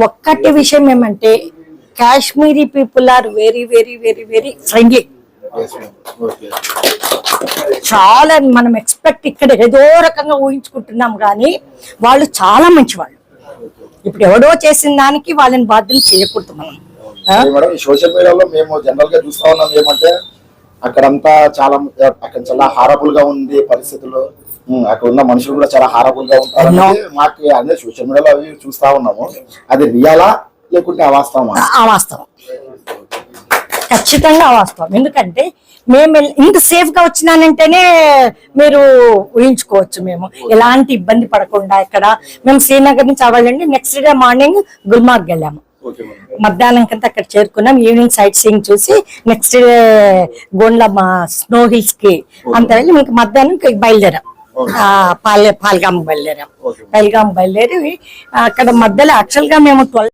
ఒక్కటి విషయం ఏమంటే Kashmiri people are very very very very friendly. చాలా మనం ఎక్స్పెక్ట్ ఇక్కడ ఏదో రకంగా ఊహించుకుంటున్నాం కానీ వాళ్ళు చాలా మంచి వాళ్ళు ఇప్పుడు ఎవడో చేసిన దానికి వాళ్ళని బాధ్యత చేయకూడదు మనం. సోషల్ మీడియాలో మేము జనరల్గా చూస్తా ఉన్నాం ఏమంటే అక్కడంతా చాలా అక్కడ చాలా హారబుల్గా ఉంది పరిస్థితులు అక్కడ ఉన్న మనుషులు కూడా చాలా హారబుల్గా ఉంటారు మాకు అదే సోషల్ మీడియాలో అవి చూస్తా ఉన్నాము. అది రియాలా లేకుంటే అవాస్తవమా? ఆ వాస్తవం ఖచ్చితంగా వాస్తవం ఎందుకంటే మేము ఇంత సేఫ్గా వచ్చినానంటేనే మీరు ఊహించుకోవచ్చు మేము. ఎలాంటి ఇబ్బంది పడకుండా ఇక్కడ మేము శ్రీనగర్ నుంచి అవ్వాలండి నెక్స్ట్ డే మార్నింగ్ గుల్మార్గ్ వెళ్ళాము. మధ్యాహ్నం కంతా అక్కడ చేరుకున్నాం. ఈవినింగ్ సైట్ సీయింగ్ చూసి నెక్స్ట్ డే గోండ్ల మా స్నో హిల్స్కి అంత వెళ్ళి మీకు మధ్యాహ్నం బయలుదేరాం. ఆ, పాల్ పాల్గామ్ బయలుదేరాం. పైల్గామ్ బయలుదేరి అక్కడ మధ్యలో యాక్చువల్గా మేము ట్వెల్వ్